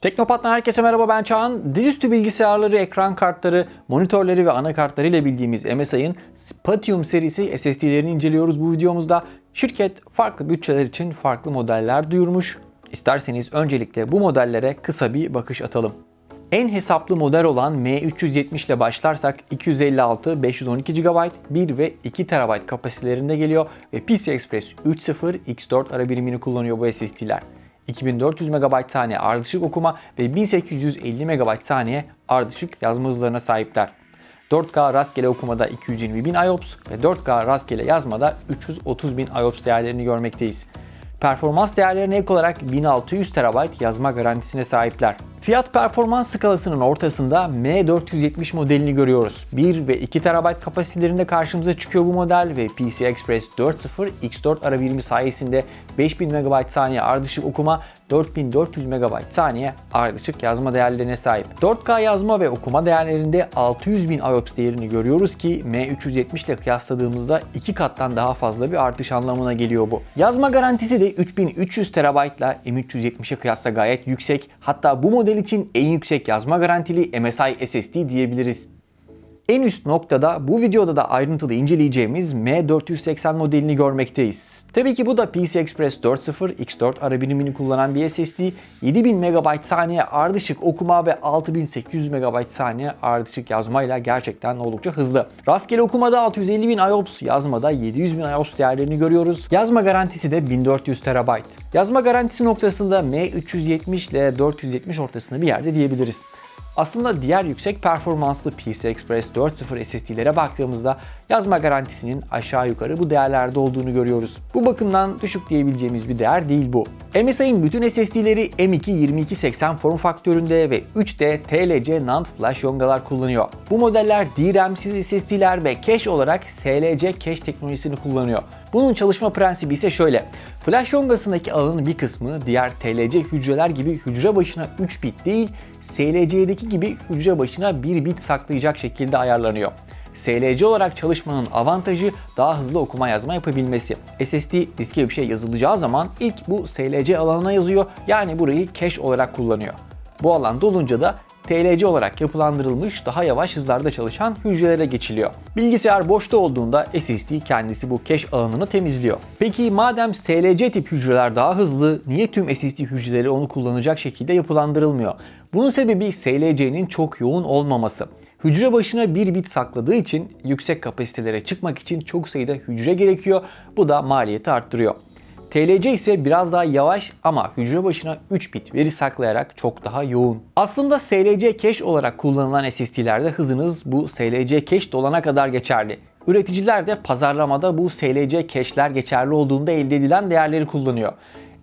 Teknopat'tan herkese merhaba ben Çağan. Dizüstü bilgisayarları, ekran kartları, monitörleri ve anakartları ile bildiğimiz MSI'ın Spatium serisi SSD'lerini inceliyoruz bu videomuzda. Şirket farklı bütçeler için farklı modeller duyurmuş. İsterseniz öncelikle bu modellere kısa bir bakış atalım. En hesaplı model olan M370 ile başlarsak 256, 512 GB, 1 ve 2 TB kapasitelerinde geliyor ve PCI Express 3.0 X4 ara birimini kullanıyor bu SSD'ler. 2400 MB saniye ardışık okuma ve 1850 MB saniye ardışık yazma hızlarına sahipler. 4K rastgele okumada 220.000 IOPS ve 4K rastgele yazmada 330.000 IOPS değerlerini görmekteyiz. Performans değerlerine ek olarak 1600 TB yazma garantisine sahipler. Fiyat performans skalasının ortasında M470 modelini görüyoruz. 1 ve 2 TB kapasitelerinde karşımıza çıkıyor bu model ve PCI Express 4.0 X4 ara birimi sayesinde 5000 MB saniye ardışık okuma, 4400 MB saniye ardışık yazma değerlerine sahip. 4K yazma ve okuma değerlerinde 600.000 IOPS değerini görüyoruz ki M370 ile kıyasladığımızda 2 kattan daha fazla bir artış anlamına geliyor bu. Yazma garantisi de 3300 TB ile M370'e kıyasla gayet yüksek. Hatta bu model için en yüksek yazma garantili MSI SSD diyebiliriz. En üst noktada bu videoda da ayrıntılı inceleyeceğimiz M480 modelini görmekteyiz. Tabii ki bu da PCI Express 4.0 X4 ara birimini kullanan bir SSD. 7000 MB saniye ardışık okuma ve 6800 MB saniye ardışık yazmayla gerçekten oldukça hızlı. Rastgele okumada 650.000 IOPS, yazmada 700.000 IOPS değerlerini görüyoruz. Yazma garantisi de 1400 TB. Yazma garantisi noktasında M370 ile 470 ortasında bir yerde diyebiliriz. Aslında diğer yüksek performanslı PCI Express 4.0 SSD'lere baktığımızda yazma garantisinin aşağı yukarı bu değerlerde olduğunu görüyoruz. Bu bakımdan düşük diyebileceğimiz bir değer değil bu. MSI'ın bütün SSD'leri M2-2280 form faktöründe ve 3D TLC NAND flash yongalar kullanıyor. Bu modeller DRAM'siz SSD'ler ve cache olarak SLC cache teknolojisini kullanıyor. Bunun çalışma prensibi ise şöyle. Flash yongasındaki alanın bir kısmı diğer TLC hücreler gibi hücre başına 3 bit değil, SLC'deki gibi hücre başına 1 bit saklayacak şekilde ayarlanıyor. SLC olarak çalışmanın avantajı daha hızlı okuma yazma yapabilmesi. SSD diske bir şey yazılacağı zaman ilk bu SLC alanına yazıyor yani burayı cache olarak kullanıyor. Bu alan dolunca da TLC olarak yapılandırılmış daha yavaş hızlarda çalışan hücrelere geçiliyor. Bilgisayar boşta olduğunda SSD kendisi bu cache alanını temizliyor. Peki madem SLC tip hücreler daha hızlı niye tüm SSD hücreleri onu kullanacak şekilde yapılandırılmıyor? Bunun sebebi SLC'nin çok yoğun olmaması. Hücre başına bir bit sakladığı için yüksek kapasitelere çıkmak için çok sayıda hücre gerekiyor. Bu da maliyeti arttırıyor. TLC ise biraz daha yavaş ama hücre başına 3 bit veri saklayarak çok daha yoğun. Aslında SLC cache olarak kullanılan SSD'lerde hızınız bu SLC cache dolana kadar geçerli. Üreticiler de pazarlamada bu SLC cache'ler geçerli olduğunda elde edilen değerleri kullanıyor.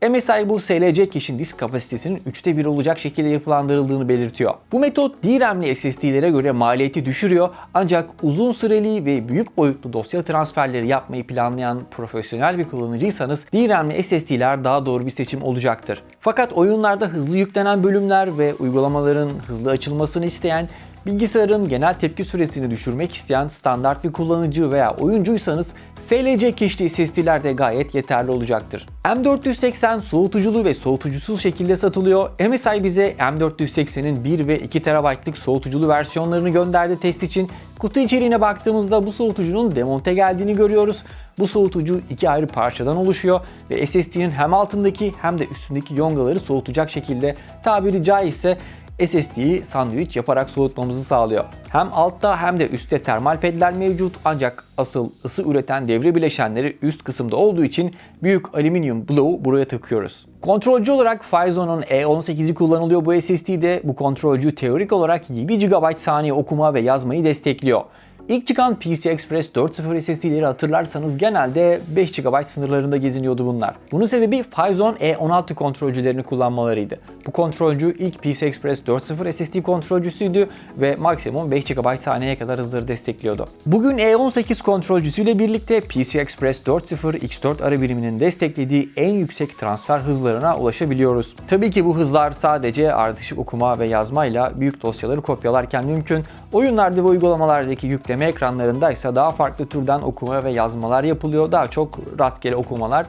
MSI bu SLC cache'in disk kapasitesinin 3'te 1 olacak şekilde yapılandırıldığını belirtiyor. Bu metot DRAM'li SSD'lere göre maliyeti düşürüyor ancak uzun süreli ve büyük boyutlu dosya transferleri yapmayı planlayan profesyonel bir kullanıcıysanız DRAM'li SSD'ler daha doğru bir seçim olacaktır. Fakat oyunlarda hızlı yüklenen bölümler ve uygulamaların hızlı açılmasını isteyen Bilgisayarın genel tepki süresini düşürmek isteyen standart bir kullanıcı veya oyuncuysanız SLC cache'li SSD'ler de gayet yeterli olacaktır. M480 soğutuculu ve soğutucusuz şekilde satılıyor. MSI bize M480'in 1 ve 2 TB'lık soğutuculu versiyonlarını gönderdi test için. Kutu içeriğine baktığımızda bu soğutucunun demonte geldiğini görüyoruz. Bu soğutucu iki ayrı parçadan oluşuyor ve SSD'nin hem altındaki hem de üstündeki yongaları soğutacak şekilde tabiri caizse SSD'yi sandviç yaparak soğutmamızı sağlıyor. Hem altta hem de üstte termal pedler mevcut ancak asıl ısı üreten devre bileşenleri üst kısımda olduğu için büyük alüminyum bloğu buraya takıyoruz. Kontrolcü olarak Physon'un E18'i kullanılıyor bu SSD'de. Bu kontrolcü teorik olarak 7 GB saniye okuma ve yazmayı destekliyor. İlk çıkan PCI Express 4.0 SSD'leri hatırlarsanız genelde 5 GB sınırlarında geziniyordu bunlar. Bunun sebebi Phison E16 kontrolcülerini kullanmalarıydı. Bu kontrolcü ilk PCI Express 4.0 SSD kontrolcüsüydü ve maksimum 5 GB saniyeye kadar hızları destekliyordu. Bugün E18 kontrolcüsüyle birlikte PCI Express 4.0 X4 ara biriminin desteklediği en yüksek transfer hızlarına ulaşabiliyoruz. Tabii ki bu hızlar sadece ardışık okuma ve yazmayla büyük dosyaları kopyalarken mümkün. Oyunlarda ve uygulamalardaki yükleme ekranlarında ise daha farklı türden okuma ve yazmalar yapılıyor. Daha çok rastgele okumalar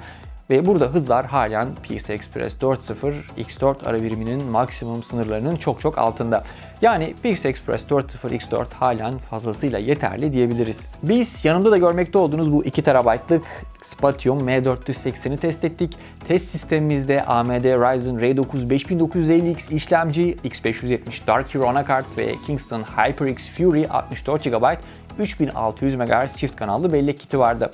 Ve burada hızlar halen PCI Express 4.0 X4 ara biriminin maksimum sınırlarının çok çok altında. Yani PCI Express 4.0 X4 halen fazlasıyla yeterli diyebiliriz. Biz yanımda da görmekte olduğunuz bu 2 TB'lık Spatium M480'i test ettik. Test sistemimizde AMD Ryzen R9 5950X işlemci, X570 Dark Hero anakart ve Kingston HyperX Fury 64 GB 3600 MHz çift kanallı bellek kiti vardı.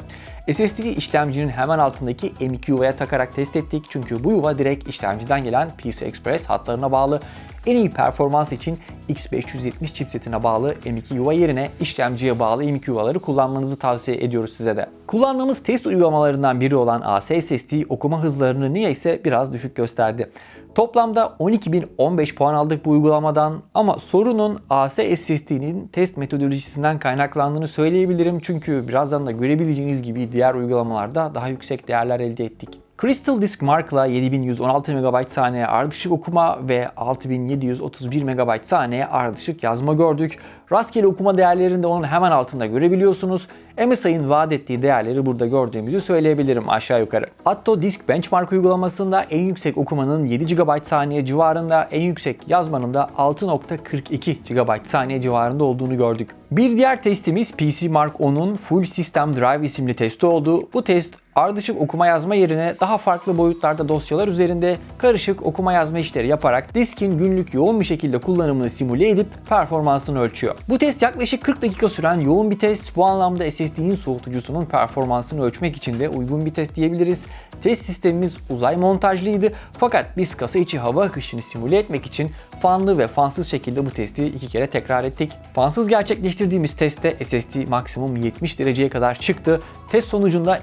SSD'yi işlemcinin hemen altındaki M2 yuvaya takarak test ettik çünkü bu yuva direkt işlemciden gelen PCI Express hatlarına bağlı. En iyi performans için X570 chipsetine bağlı M2 yuva yerine işlemciye bağlı M2 yuvaları kullanmanızı tavsiye ediyoruz size de. Kullandığımız test uygulamalarından biri olan AS SSD okuma hızlarını niyeyse biraz düşük gösterdi. Toplamda 12.015 puan aldık bu uygulamadan ama sorunun AS SSD'nin test metodolojisinden kaynaklandığını söyleyebilirim. Çünkü birazdan da görebileceğiniz gibi diğer uygulamalarda daha yüksek değerler elde ettik. Crystal Disk Mark'la 7116 MB saniye ardışık okuma ve 6731 MB saniye ardışık yazma gördük. Rastgele okuma değerlerini de onun hemen altında görebiliyorsunuz. MSI'ın vaat ettiği değerleri burada gördüğümüzü söyleyebilirim aşağı yukarı. Atto Disk Benchmark uygulamasında en yüksek okumanın 7 GB saniye civarında, en yüksek yazmanın da 6.42 GB saniye civarında olduğunu gördük. Bir diğer testimiz PC Mark 10'un Full System Drive isimli testi oldu. Bu test ardışık okuma yazma yerine daha farklı boyutlarda dosyalar üzerinde karışık okuma yazma işleri yaparak diskin günlük yoğun bir şekilde kullanımını simüle edip performansını ölçüyor. Bu test yaklaşık 40 dakika süren yoğun bir test. Bu anlamda SSD'nin soğutucusunun performansını ölçmek için de uygun bir test diyebiliriz. Test sistemimiz uzay montajlıydı fakat biz kasa içi hava akışını simüle etmek için fanlı ve fansız şekilde bu testi iki kere tekrar ettik. Fansız gerçekleştirdiğimiz testte SSD maksimum 70 dereceye kadar çıktı. Test sonucunda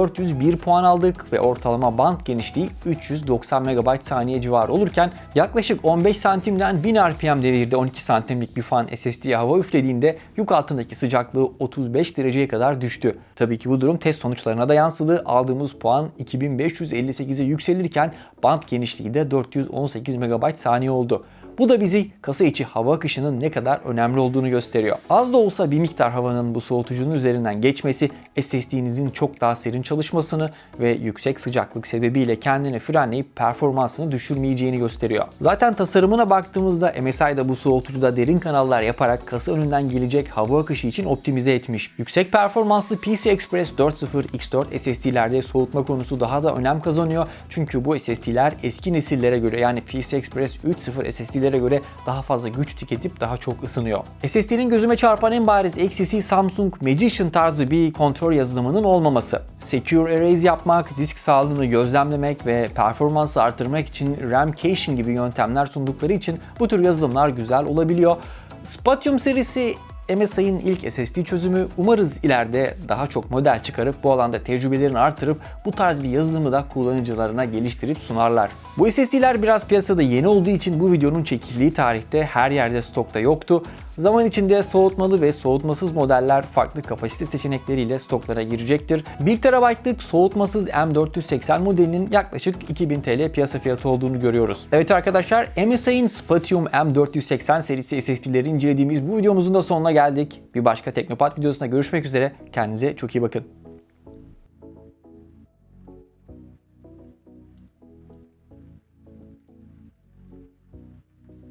2401 puan aldık ve ortalama band genişliği 390 MB saniye civarı olurken yaklaşık 15 santimden 1000 RPM devirde 12 santimlik bir fan SSD'ye hava üflediğinde yük altındaki sıcaklığı 35 dereceye kadar düştü. Tabii ki bu durum test sonuçlarına da yansıdı. Aldığımız puan 2558'e yükselirken band genişliği de 418 MB saniye oldu. Bu da bizi kasa içi hava akışının ne kadar önemli olduğunu gösteriyor. Az da olsa bir miktar havanın bu soğutucunun üzerinden geçmesi SSD'nizin çok daha serin çalışmasını ve yüksek sıcaklık sebebiyle kendini frenleyip performansını düşürmeyeceğini gösteriyor. Zaten tasarımına baktığımızda MSI da bu soğutucuda derin kanallar yaparak kasa önünden gelecek hava akışı için optimize etmiş. Yüksek performanslı PC Express 4.0 X4 SSD'lerde soğutma konusu daha da önem kazanıyor. Çünkü bu SSD'ler eski nesillere göre yani PC Express 3.0 SSD'lere göre daha fazla güç tüketip daha çok ısınıyor. SSD'nin gözüme çarpan en bariz eksisi Samsung Magician tarzı bir kontrol yazılımının olmaması. Secure Erase yapmak, disk sağlığını gözlemlemek ve performansı artırmak için RAM caching gibi yöntemler sundukları için bu tür yazılımlar güzel olabiliyor. Spatium serisi MSI'ın ilk SSD çözümü umarız ileride daha çok model çıkarıp bu alanda tecrübelerini artırıp bu tarz bir yazılımı da kullanıcılarına geliştirip sunarlar. Bu SSD'ler biraz piyasada yeni olduğu için bu videonun çekildiği tarihte her yerde stokta yoktu. Zaman içinde soğutmalı ve soğutmasız modeller farklı kapasite seçenekleriyle stoklara girecektir. 1 TB'lık soğutmasız M480 modelinin yaklaşık 2000 TL piyasa fiyatı olduğunu görüyoruz. Evet arkadaşlar MSI'ın Spatium M480 serisi SSD'leri incelediğimiz bu videomuzun da sonuna geldik. Bir başka Teknopat videosunda görüşmek üzere. Kendinize çok iyi bakın.